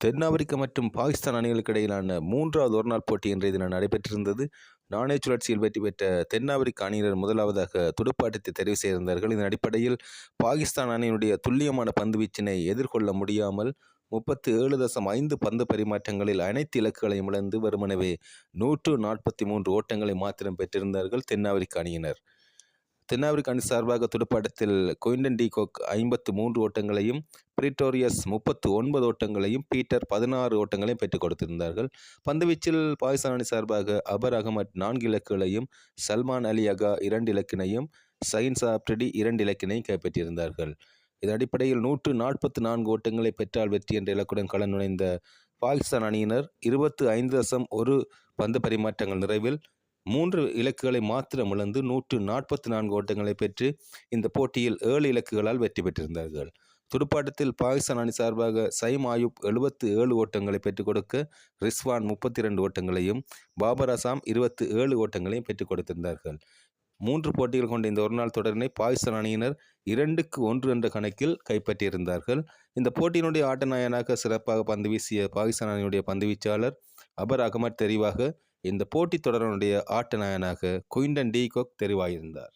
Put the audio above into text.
தென்னாப்பிரிக்கா மற்றும் பாகிஸ்தான் அணிகளுக்கு இடையிலான மூன்றாவது ஒருநாள் போட்டி இன்றைய தினம் நடைபெற்றிருந்தது. நாணய சுழற்சியில் வெற்றி பெற்ற தென்னாப்பிரிக்க அணியினர் முதலாவதாக துடுப்பாட்டத்தை தெரிவு செய்திருந்தார்கள். இதன் அடிப்படையில் பாகிஸ்தான் அணியினுடைய துல்லியமான பந்து வீச்சினை எதிர்கொள்ள முடியாமல் முப்பத்து ஏழு தசம் ஐந்து பந்து பரிமாற்றங்களில் அனைத்து இலக்குகளையும் இழந்து வருமனவே நூற்று நாற்பத்தி மூன்று ஓட்டங்களை மாத்திரம் பெற்றிருந்தார்கள் தென்னாப்பிரிக்க அணியினர். தென்னாப்பிரிக்க அணி சார்பாக துடுப்பாட்டத்தில் குயின்டன் டீகோக் ஐம்பத்து மூன்று ஓட்டங்களையும் பிரிட்டோரியஸ் முப்பத்து ஒன்பது ஓட்டங்களையும் பீட்டர் பதினாறு ஓட்டங்களையும் பெற்றுக் கொடுத்திருந்தார்கள். பந்துவீச்சில் பாகிஸ்தான் அணி சார்பாக அபர் அகமட் நான்கு இலக்குகளையும் சல்மான் அலி அகா இரண்டு இலக்கினையும் சயின்ஸ் ஆப்டடி இரண்டு இலக்கினையும் கைப்பற்றியிருந்தார்கள். இதன் அடிப்படையில் நூற்று நாற்பத்து நான்கு ஓட்டங்களை பெற்றால் வெற்றி என்ற இலக்குடன் கலந்து நுழைந்த பாகிஸ்தான் அணியினர் இருபத்து ஐந்து தசம் ஒரு பந்து பரிமாற்றங்கள் நிறைவில் மூன்று இலக்குகளை மாத்திரம் இழந்து நூற்று நாற்பத்தி நான்கு ஓட்டங்களை பெற்று இந்த போட்டியில் ஏழு இலக்குகளால் வெற்றி பெற்றிருந்தார்கள். துடுப்பாட்டத்தில் பாகிஸ்தான் அணி சார்பாக சைம் ஆயுப் எழுபத்து ஏழு ஓட்டங்களை பெற்றுக் கொடுக்க ரிஸ்வான் முப்பத்தி இரண்டு ஓட்டங்களையும் பாபர் அசாம் இருபத்து ஏழு ஓட்டங்களையும் பெற்றுக் கொடுத்திருந்தார்கள். மூன்று போட்டிகள் கொண்ட இந்த ஒருநாள் தொடரினை பாகிஸ்தான் அணியினர் இரண்டுக்கு ஒன்று என்ற கணக்கில் கைப்பற்றியிருந்தார்கள். இந்த போட்டியினுடைய ஆட்டநாயகனாக சிறப்பாக பந்து வீசிய பாகிஸ்தான் அணியினுடைய பந்து வீச்சாளர் அபர் அகமட் தெரிவாக இந்த போட்டித் தொடரினுடைய ஆட்ட நாயகனாக குயின்டன் டீகோக் தெரிவாயிருந்தார்.